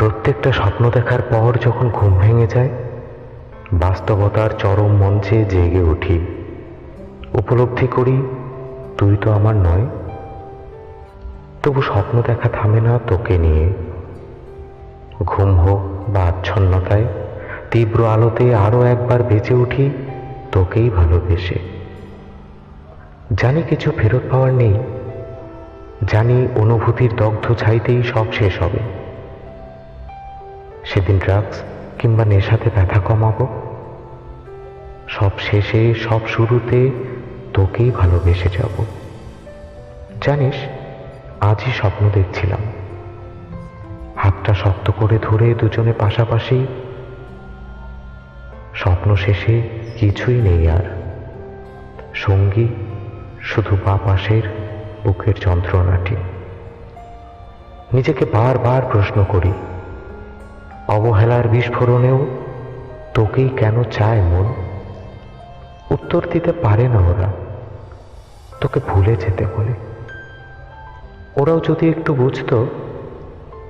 প্রত্যেকটা স্বপ্ন দেখার পর যখন ঘুম ভেঙে যায়, বাস্তবতার চরম মঞ্চে জেগে উঠি। উপলব্ধি করি, তুই তো আমার নয়। তবু স্বপ্ন দেখা থামে না তোকে নিয়ে। ঘুম হোক বা আচ্ছন্নতায়, তীব্র আলোতে আরও একবার বেঁচে উঠি, তোকেই ভালোবেসে। জানি কিছু ফেরত পাওয়ার নেই, জানি অনুভূতির দগ্ধ ছাইতেই সব শেষ হবে। সেদিন ড্রাগস কিংবা নেশাতে ব্যথা কমাবো। সব শেষে, সব শুরুতে তোকেই ভালোবেসে যাব। জানিস, আজই স্বপ্ন দেখছিলাম। হাতটা শক্ত করে ধরে দুজনে পাশাপাশি। স্বপ্ন শেষে কিছুই নেই আর। সঙ্গী, শুধু বা পাশের বুকের যন্ত্রণাটি। নিজেকে বারবার প্রশ্ন করি অবহেলার বিস্ফোরণেও তোকেই কেন চায় মন? উত্তর দিতে পারে না ওরা। তোকে ভুলে যেতে বলে। ওরাও যদি একটু বুঝতো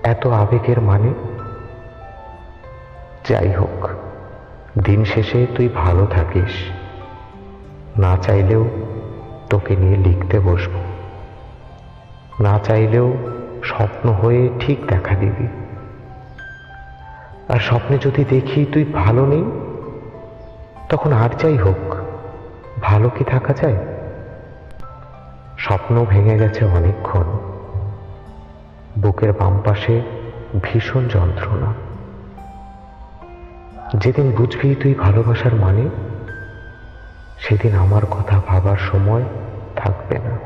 এত আবেগের মানে। যাই হোক, দিন শেষে তুই ভালো থাকিস। না চাইলেও তোকে নিয়ে লিখতে বসব। না চাইলেও স্বপ্ন হয়ে ঠিক দেখা দিবি। আর স্বপ্নে যদি দেখি তুই ভালো নেই, তখন আর যাই হোক, ভালো কি থাকা যায়? স্বপ্ন ভেঙে গেছে অনেকক্ষণ। বুকের বাম পাশে ভীষণ যন্ত্রণা। যেদিন বুঝবি তুই ভালোবাসার মানে সেদিন আমার কথা ভাবার সময় থাকবে না।